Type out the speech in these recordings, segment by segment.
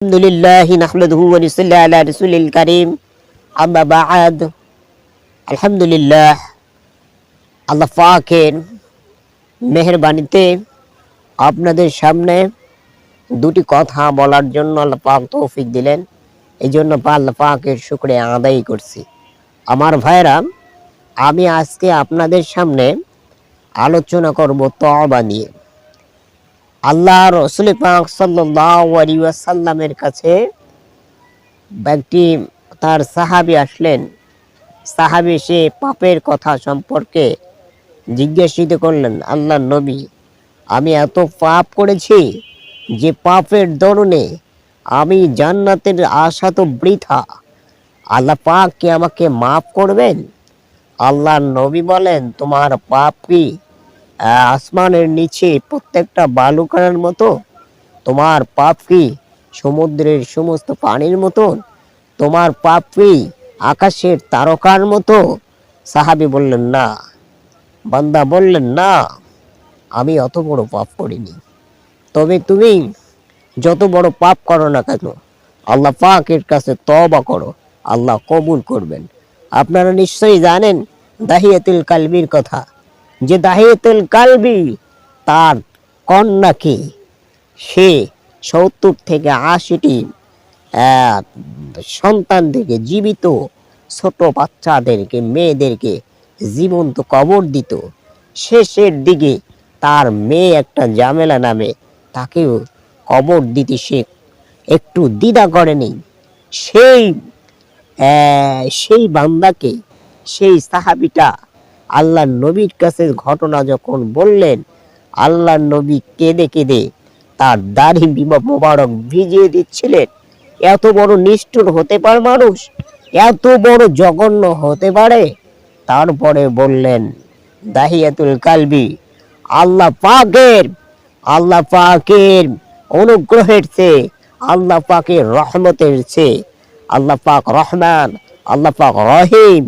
আলহামদুলিল্লাহ নাহমদহু ওয়া নুসাল্লি আলা রাসূলিল কারীম আম্মা বা'দ আলহামদুলিল্লাহ, আল্লাহ পাকের মেহেরবানিতে আপনাদের সামনে দুটি কথা বলার জন্য আল্লাহ পাক তৌফিক দিলেন। এই জন্য আল্লাহ পাকের শুকরিয়া আদায় করছি। আমার ভাইরা, আমি আজকে আপনাদের সামনে আলোচনা করব তওবা নিয়ে। আল্লাহ রসুল সাল্লামের কাছে ব্যক্তি তার সাহাবি আসলেন। সাহাবি সে পাপের কথা সম্পর্কে জিজ্ঞাসিত করলেন আল্লাহ নবী, আমি এত পাপ করেছি যে পাপের দরুনে আমি জান্নাতের আশা তো বৃথা। আল্লাহ পাক কি আমাকে মাফ করবেন? আল্লাহ নবী বলেন, তোমার পাপ কি আসমানের নিচে প্রত্যেকটা বালুকার মতো, তোমার পাপ কি সমুদ্রের সমস্ত পানির মতন তোমার পাপ কি আকাশের তারকার মতো। সাহাবি বললেন, না। বান্দা বললেন, না, আমি অত বড় পাপ করিনি। তবে তুমি যত বড় পাপ করো না কেন, আল্লাহ পাকের কাছে তবা করো, আল্লাহ কবুল করবেন। আপনারা নিশ্চয়ই জানেন, দাহিয়াতুল কালবির কথা। যে দাহিয়াতুল কালবি, তার কন্যাকে সে সত্তর থেকে আশিটি সন্তানদেরকে জীবিত ছোট বাচ্চাদেরকে, মেয়েদেরকে জীবন্ত কবর দিত। শেষের দিকে তার মেয়ে একটা জামেলা নামে তাকেও কবর দিতে সে একটু দ্বিধা করেনি। সেই সেই বান্দাকে, সেই সাহাবিটা আল্লাহ নবীর কাছে ঘটনা যখন বললেন, আল্লাহ নবী কেঁদে কেঁদে তার দাড়ি মোবারক ভিজিয়ে দিচ্ছিলেন। এত বড় নিষ্ঠুর হতে পারে মানুষ? এত বড় জঘন্য হতে পারে? তারপরে বললেন, দাহিয়াতুল কালবি, আল্লাহ পাকের আল্লাহ পাকের অনুগ্রহের চেয়ে, আল্লাহ পাকের রহমতের চেয়ে, আল্লাহ পাক রহমান, আল্লাহ পাক রহিম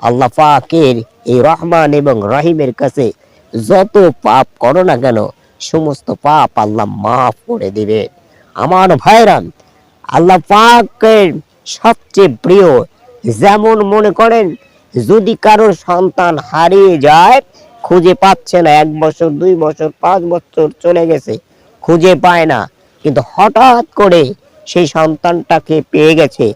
আল্লাহ পাকের এই রহমান এবং রহিমের কাছে যত পাপ করো না কেন, সমস্ত পাপ আল্লাহ মাফ করে দিবে। আমার ভাইরান, আল্লাহ পাকের সবচেয়ে প্রিয় যেমন মনে করেন, যদি কারোর সন্তান হারিয়ে যায়, খুঁজে পাচ্ছে না, এক বছর, দুই বছর, পাঁচ বছর চলে গেছে, খুঁজে পায় না। কিন্তু হঠাৎ করে সেই সন্তানটাকে পেয়ে গেছে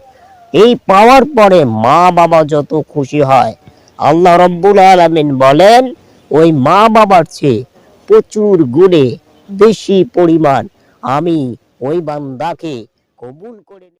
এই পাওয়ার পরে মা বাবা যত খুশি হয়, আল্লাহ রব্বুল আলমিন বলেন, ওই মা বাবার চেয়ে প্রচুর গুণে বেশি পরিমাণ আমি ওই বান্দাকে কবুল করে।